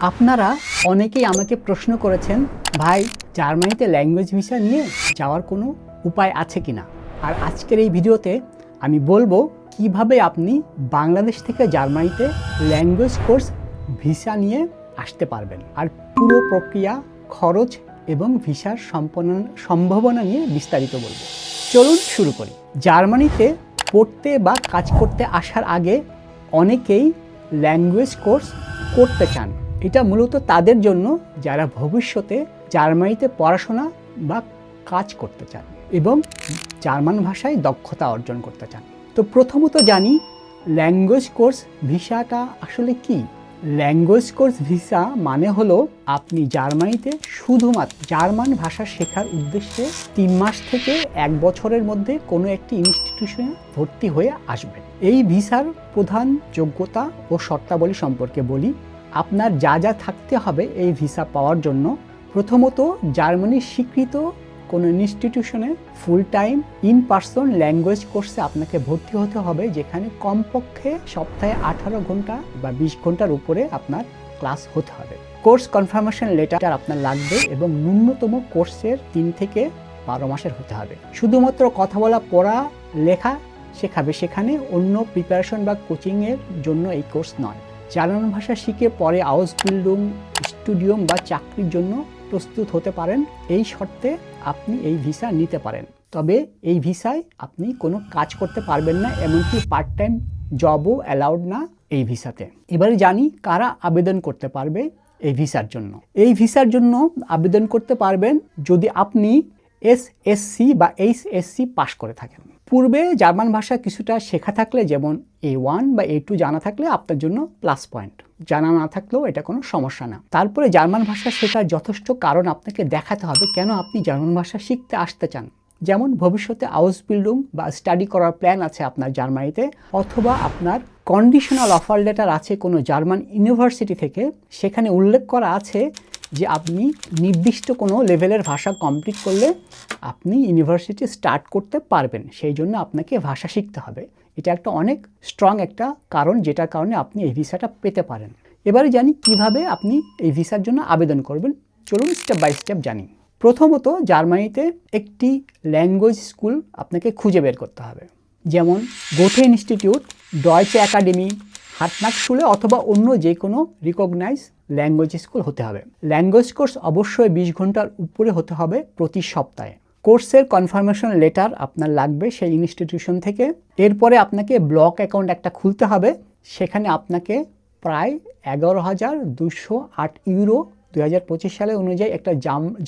আপনারা অনেকেই আমাকে প্রশ্ন করেছেন, ভাই, জার্মানিতে ল্যাঙ্গুয়েজ ভিসা নিয়ে যাওয়ার কোনো উপায় আছে কি না আর আজকের এই ভিডিওতে আমি বলব কীভাবে আপনি বাংলাদেশ থেকে জার্মানিতে ল্যাঙ্গুয়েজ কোর্স ভিসা নিয়ে আসতে পারবেন। আর পুরো প্রক্রিয়া, খরচ এবং ভিসার সম্পন্ন, সম্ভাবনা নিয়ে বিস্তারিত বলব। চলুন শুরু করি। জার্মানিতে পড়তে বা কাজ করতে আসার আগে অনেকেই ল্যাঙ্গুয়েজ কোর্স করতে চান। এটা মূলত তাদের জন্য যারা ভবিষ্যতে জার্মানিতে পড়াশোনা বা কাজ করতে চান এবং জার্মান ভাষায় দক্ষতা অর্জন করতে চান। তো প্রথমত জানি ল্যাঙ্গুয়েজ কোর্স ভিসাটা আসলে কি? ল্যাঙ্গুয়েজ কোর্স ভিসা মানে হলো আপনি জার্মানিতে শুধুমাত্র জার্মান ভাষা শেখার উদ্দেশ্যে তিন মাস থেকে এক বছরের মধ্যে কোনো একটি ইনস্টিটিউশনে ভর্তি হয়ে আসবেন। এই ভিসার প্রধান যোগ্যতা ও শর্তাবলী সম্পর্কে বলি। আপনার যা যা থাকতে হবে এই ভিসা পাওয়ার জন্য, প্রথমত জার্মানির স্বীকৃত কোনো ইনস্টিটিউশনে full time in person language কোর্সে আপনাকে ভর্তি হতে হবে, যেখানে কমপক্ষে সপ্তাহে আঠারো ঘণ্টা বা বিশ ঘণ্টার উপরে আপনার ক্লাস হতে হবে। কোর্স কনফার্মেশন লেটার আপনার লাগবে এবং ন্যূনতম কোর্সের তিন থেকে বারো মাসের হতে হবে। শুধুমাত্র কথা বলা, পড়া, লেখা শেখাবে, সেখানে অন্য প্রিপারেশন বা কোচিংয়ের জন্য এই কোর্স নয়। জার্মান ভাষা শিখে পরে আউস বিল্ডিং স্টুডিয়াম বা চাকরির জন্য প্রস্তুত হতে পারেন। এই শর্তে আপনি এই ভিসা নিতে পারেন। তবে এই ভিসায় আপনি কোনো কাজ করতে পারবেন না, এমনকি পার্ট টাইম জবও অ্যালাউড না এই ভিসাতে এবারে জানি কারা আবেদন করতে পারবে এই ভিসার জন্য। এই ভিসার জন্য আবেদন করতে পারবেন যদি আপনি এস এসসি বা এইচ এসসি পাশ করে থাকেন। পূর্বে জার্মান ভাষা কিছুটা শেখা থাকলে, যেমন এ ওয়ান বা এ টু জানা থাকলে আপনার জন্য প্লাস পয়েন্ট জানা না থাকলেও এটা কোনো সমস্যা না। তারপরে জার্মান ভাষা শেখার যথেষ্ট কারণ আপনাকে দেখাতে হবে কেন আপনি জার্মান ভাষা শিখতে আসতে চান। যেমন ভবিষ্যতে হাউস বিল্ডিং বা স্টাডি করার প্ল্যান আছে আপনার জার্মানিতে, অথবা আপনার কন্ডিশনাল অফার লেটার আছে কোনো জার্মান ইউনিভার্সিটি থেকে, সেখানে উল্লেখ করা আছে যে আপনি নির্দিষ্ট কোনো লেভেলের ভাষা কমপ্লিট করলে আপনি ইউনিভার্সিটি স্টার্ট করতে পারবেন। সেই জন্য আপনাকে ভাষা শিখতে হবে। এটা একটা অনেক স্ট্রং একটা কারণ যেটার কারণে আপনি এই ভিসাটা পেতে পারেন। এবারে জানি কীভাবে আপনি এই ভিসার জন্য আবেদন করবেন। চলুন স্টেপ বাই স্টেপ জানি। প্রথমত জার্মানিতে একটি ল্যাঙ্গুয়েজ স্কুল আপনাকে খুঁজে বের করতে হবে। যেমন গোথে ইনস্টিটিউট ডয়চে একাডেমি হাটনাক স্কুলে অথবা অন্য যে কোনো রিকগনাইজ ল্যাঙ্গুয়েজ স্কুল হতে হবে। ল্যাঙ্গুয়েজ কোর্স অবশ্যই বিশ ঘণ্টার উপরে হতে হবে প্রতি সপ্তাহে। কোর্সের কনফার্মেশন লেটার আপনার লাগবে সেই ইনস্টিটিউশন থেকে। এরপরে আপনাকে ব্লক অ্যাকাউন্ট একটা খুলতে হবে। সেখানে আপনাকে প্রায় এগারো হাজার দুশো আট ইউরো দুই হাজার পঁচিশ সালে অনুযায়ী একটা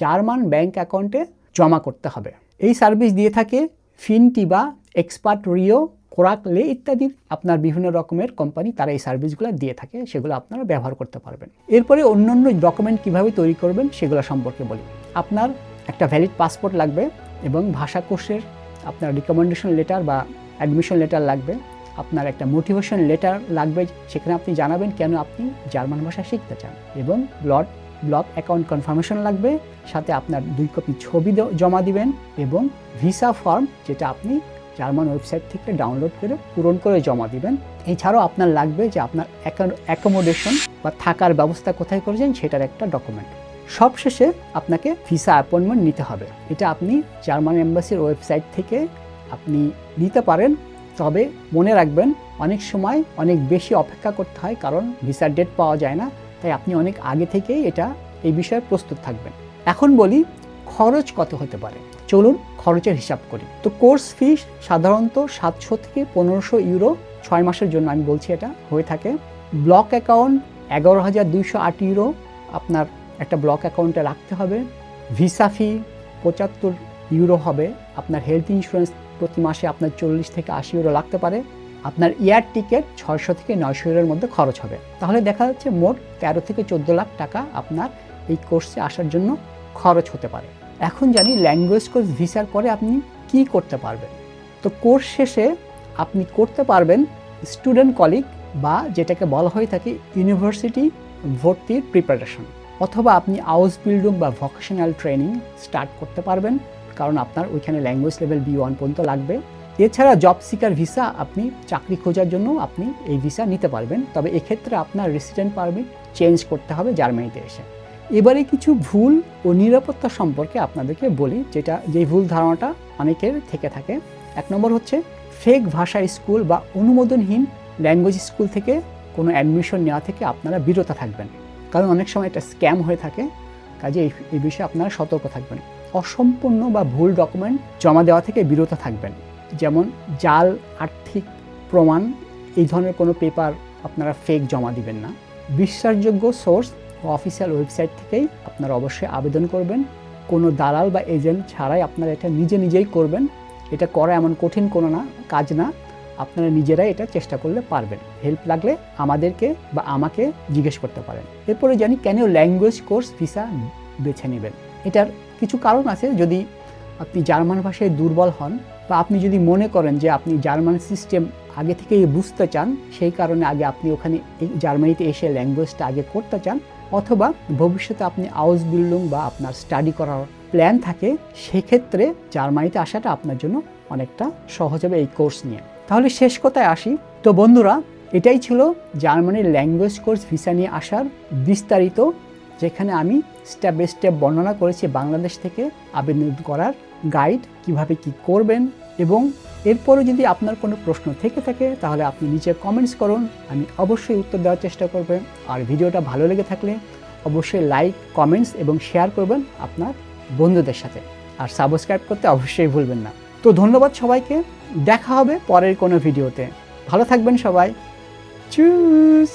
জার্মান ব্যাংক অ্যাকাউন্টে জমা করতে হবে। এই সার্ভিস দিয়ে থাকে ফিনটিবা এক্সপার্ট রিও কোরাকলে ইত্যাদি আপনার বিভিন্ন রকমের কোম্পানি তারা এই সার্ভিসগুলো দিয়ে থাকে, সেগুলো আপনারা ব্যবহার করতে পারবেন। এরপরে অন্যান্য ডকুমেন্ট কীভাবে তৈরি করবেন সেগুলো সম্পর্কে বলি। আপনার একটা ভ্যালিড পাসপোর্ট লাগবে এবং ভাষা কোর্সের আপনার রিকমেন্ডেশন লেটার বা অ্যাডমিশন লেটার লাগবে। আপনার একটা মোটিভেশন লেটার লাগবে, সেখানে আপনি জানাবেন কেন আপনি জার্মান ভাষা শিখতে চান এবং ব্লড, ব্লক অ্যাকাউন্ট কনফার্মেশন লাগবে, সাথে আপনার দুই কপি ছবি জমা দিবেন এবং ভিসা ফর্ম যেটা আপনি জার্মান ওয়েবসাইট থেকে ডাউনলোড করে পূরণ করে জমা দিবেন। এছাড়াও আপনার লাগবে যে আপনার অ্যাকোমোডেশন বা থাকার ব্যবস্থা কোথায় করেছেন সেটার একটা ডকুমেন্ট সবশেষে আপনাকে ভিসা অ্যাপয়েন্টমেন্ট নিতে হবে। এটা আপনি জার্মান এম্বাসির ওয়েবসাইট থেকে আপনি নিতে পারেন। তবে মনে রাখবেন, অনেক সময় অনেক বেশি অপেক্ষা করতে হয় কারণ ভিসার ডেট পাওয়া যায় না। তাই আপনি অনেক আগে থেকেই এটা এই বিষয়ে প্রস্তুত থাকবেন। এখন বলি খরচ কত হতে পারে? চলুন খরচের হিসাব করি। তো কোর্স ফি সাধারণত সাতশো থেকে পনেরোশো ইউরো ছয় মাসের জন্য আমি বলছি এটা হয়ে থাকে। ব্লক অ্যাকাউন্ট এগারো হাজার দুইশো আট ইউরো। আপনার একটা ব্লক অ্যাকাউন্টে রাখতে হবে। ভিসা ফি পঁচাত্তর ইউরো হবে। আপনার হেলথ ইন্স্যুরেন্স প্রতি মাসে আপনার চল্লিশ থেকে আশি ইউরো লাগতে পারে। আপনার এয়ার টিকিট ছয়শো থেকে নয়শো ইউরোর মধ্যে খরচ হবে। তাহলে দেখা যাচ্ছে মোট তেরো থেকে চোদ্দ লাখ টাকা আপনার এই কোর্সে আসার জন্য খরচ হতে পারে। এখন জানি ল্যাঙ্গুয়েজ কোর্স ভিসার পরে আপনি কি করতে পারবেন। তো কোর্স শেষে আপনি করতে পারবেন স্টুডেন্ট কলিগ বা যেটাকে বলা হয়ে থাকে ইউনিভার্সিটি ভর্তির প্রিপারেশন অথবা আপনি আউস বিল্ডিং বা ভোকেশনাল ট্রেনিং স্টার্ট করতে পারবেন, কারণ আপনার ওইখানে ল্যাঙ্গুয়েজ লেভেল বি ওয়ান পর্যন্ত লাগবে। এছাড়া জব সিকার ভিসা আপনি চাকরি খোঁজার জন্য আপনি এই ভিসা নিতে পারবেন। তবে এক্ষেত্রে আপনার রেসিডেন্ট পারমিট চেঞ্জ করতে হবে জার্মানিতে এসে। এবারে কিছু ভুল ও নিরাপত্তা সম্পর্কে আপনাদেরকে বলি, যেটা যেই ভুল ধারণাটা অনেকের থেকে থাকে। এক নম্বর হচ্ছে ফেক ভাষা স্কুল বা অনুমোদনহীন ল্যাঙ্গুয়েজ স্কুল থেকে কোনো অ্যাডমিশন নেওয়া থেকে আপনারা বিরত থাকবেন। কারণ অনেক সময় এটা স্ক্যাম হয়ে থাকে, কাজে এই বিষয়ে আপনারা সতর্ক থাকবেন। অসম্পূর্ণ বা ভুল ডকুমেন্ট জমা দেওয়া থেকে বিরত থাকবেন। যেমন, জাল, আর্থিক প্রমাণ, এই ধরনের কোনো পেপার আপনারা ফেক জমা দিবেন না। বিশ্বাসযোগ্য সোর্স অফিসিয়াল ওয়েবসাইট থেকেই আপনারা অবশ্যই আবেদন করবেন। কোনো দালাল বা এজেন্ট ছাড়াই আপনারা এটা নিজে নিজেই করবেন। এটা করা এমন কঠিন কোনো না, কাজ না। আপনারা নিজেরাই এটা চেষ্টা করলে পারবেন। হেল্প লাগলে আমাদেরকে বা আমাকে জিজ্ঞেস করতে পারেন। এরপরে জানি কেন ল্যাঙ্গুয়েজ কোর্স ভিসা বেছে নেবেন। এটার কিছু কারণ আছে। যদি আপনি জার্মান ভাষায় দুর্বল হন বা আপনি যদি মনে করেন যে আপনি জার্মান সিস্টেম আগে থেকেই বুঝতে চান, সেই কারণে আগে আপনি ওখানে জার্মানিতে এসে ল্যাঙ্গুয়েজটা আগে করতে চান অথবা ভবিষ্যতে আপনি আউস বিল্ডিং বা আপনার স্টাডি করার প্ল্যান থাকে, সেক্ষেত্রে জার্মানিতে আসাটা আপনার জন্য অনেকটা সহজ হবে এই কোর্স নিয়ে। তাহলে শেষ কথায় আসি। তো বন্ধুরা, এটাই ছিল জার্মানির ল্যাঙ্গুয়েজ কোর্স ভিসা নিয়ে আসার বিস্তারিত, যেখানে আমি স্টেপ বাই স্টেপ বর্ণনা করেছি বাংলাদেশ থেকে আবেদন করার গাইড কীভাবে কি করবেন এবং এরপরে যদি আপনার কোনো প্রশ্ন থেকে থাকে, তাহলে আপনি নিচে কমেন্টস করুন, আমি অবশ্যই উত্তর দেওয়ার চেষ্টা করবেন আর ভিডিওটা ভালো লেগে থাকলে অবশ্যই লাইক কমেন্টস এবং শেয়ার করবেন আপনার বন্ধুদের সাথে। আর সাবস্ক্রাইব করতে অবশ্যই ভুলবেন না। তো ধন্যবাদ সবাইকে, দেখা হবে পরের কোনো ভিডিওতে। ভালো থাকবেন সবাই। চুজ